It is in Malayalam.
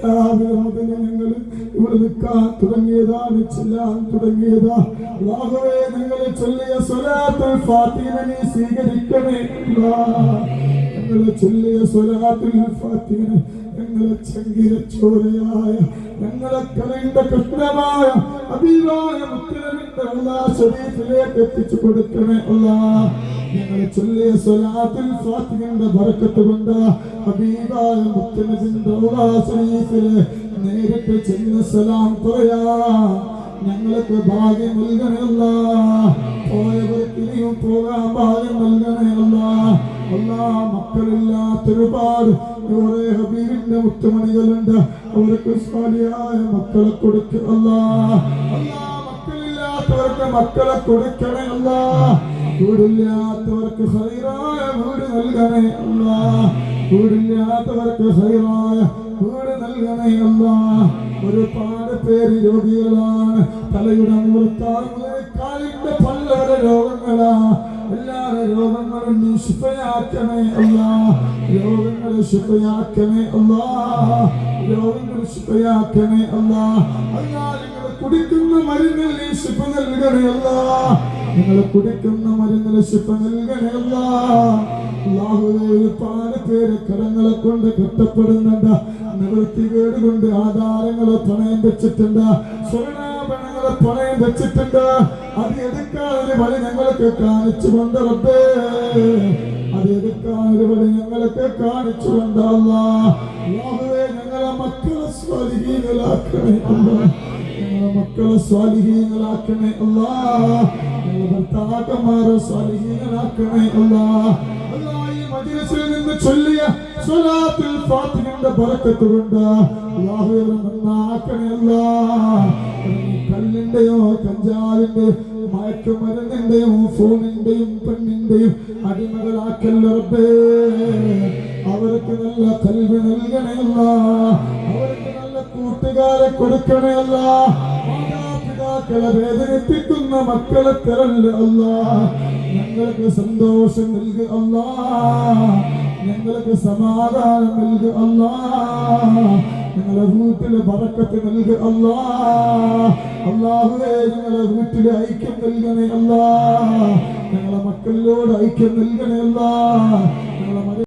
രാവിലെ മുതൽ ഞങ്ങൾ ഇവിടെ നിൽക്കാൻ തുടങ്ങിയതാ ചെല്ലാൻ തുടങ്ങിയതാ അല്ലാഹുവേ ഞങ്ങൾ ചൊല്ലിയ സ്വലാത്തുൽ ഫാത്തിഹ നീ സ്വീകരിക്കണേ. ഞങ്ങൾ ചൊല്ലിയ സ്വലാത്തുൽ ഫാത്തിഹ ഞങ്ങളെ ചങ്കിര ചോരയായ ഞങ്ങളെ കലണ്ട കൃഷ്ണമായ അബീവായ മുത്തലമിന്റെ അല്ലാ എത്തിച്ചു കൊടുക്കണേ അല്ലാ ഞങ്ങൾ ചൊല്ലിയ സ്വലാത്തുൽ ഫാത്തിഹന്റെ ബറക്കത്ത് കൊണ്ട് ഹബീബായ മുത്തനബിന്റെ ശരീഫിലെ സലാം പറയാ. ഞങ്ങൾക്ക് ഭാഗ്യം നൽകണമല്ല പോയവർക്ക് ഇനിയും പോകാൻ ഭാഗ്യം നൽകണമല്ല അല്ലാ മക്കളില്ലാത്തൊരുപാട് കുറെ ഹബീബിന്റെ മുത്തുമണികളുണ്ട്. അവർക്ക് സ്വാലിയായ മക്കളെ കൊടുക്കുക അല്ലാ. മക്കളില്ലാത്തവർക്ക് മക്കളെ കൊടുക്കണേ അല്ലാ സൈറായ വീട് നൽകണേ അല്ല. കൂടില്ലാത്തവർക്ക് സൈറായ വീട് നൽകണേ അല്ലാ. ഒരുപാട് പേര് രോഗികളാണ്. തലയുടെ മുതൽ കാലിന്റെ പല്ലവര രോഗങ്ങളാ. എല്ലാ രോഗങ്ങളും നീ ശുഭയാക്കണേ അല്ല. രോഗങ്ങളെ ശുഭയാക്കണേ അല്ല. രോഗങ്ങൾ ശുഭയാക്കണേ അല്ല. അല്ലാ നിങ്ങൾ കുടിക്കുന്ന മരുന്നിൽ നീ ശുഭ നൽകണേ അല്ലാ. നിങ്ങൾ കുടിക്കുന്ന മരുന്നിന് ശിപ്പ നൽകണേ കൊണ്ട് ഒരുപാട് പേര് കരങ്ങളെ കൊണ്ട് ആധാരങ്ങളെ പണയം വെച്ചിട്ടുണ്ട്. സ്വർണാഭരണങ്ങളെ പണയം വെച്ചിട്ടുണ്ട്. അത് എടുക്കാൻ ഒരു വഴി ഞങ്ങൾക്ക് കാണിച്ചു കൊണ്ട് റബ്ബേ. അത് എടുക്കാൻ ഒരു വഴി ഞങ്ങൾക്ക് കാണിച്ചു കൊണ്ടല്ല ഞങ്ങളെ മക്കളെ സ്വാധീനങ്ങളാക്കണേ അല്ല. ഞങ്ങളെ മക്കളെ സ്വാധീനങ്ങളാക്കണേ അല്ലാ. ഭർത്താക്കന്മാരെ സ്വാധീനങ്ങളാക്കണേ അല്ലാ. അല്ലാ ഈ മജ്ലിസിൽ ചൊല്ലിയ സ്വലാത്തുൽ ഫാത്തിഹയുടെ ബറക്കത്ത് കൊണ്ട് അല്ലാഹുവേ നന്നാക്കണേ അല്ലാ. കല്ലിന്റെയോ കഞ്ചാവിന്റെ മയക്കുമരുന്നിന്റെയും ഫോണിന്റെയും പെണ്ണിന്റെയും അടിമകളാക്കല്ല അവർക്ക് നല്ല കൽവ് നൽകണമല്ല അവർക്ക് നല്ല കൂട്ടുകാരെ കൊടുക്കണമല്ല മാതാപിതാക്കളെ വേദനിപ്പിക്കുന്ന മക്കളെ തരല്ല അല്ല. ഞങ്ങൾക്ക് സന്തോഷം നൽകുക അല്ല. ഞങ്ങൾക്ക് സമാധാനം നൽകുക അല്ല. ഞങ്ങളെ വീട്ടിലെ ബറക്കത്ത് നൽകുക അല്ലാ. അള്ളാഹുവേ ഞങ്ങളെ വീട്ടിലെ ഐക്യം നൽകണേ അല്ലാ. ഞങ്ങളെ മക്കളിലോട് ഐക്യം നൽകണേ അല്ലാ. ഞങ്ങളെ മക-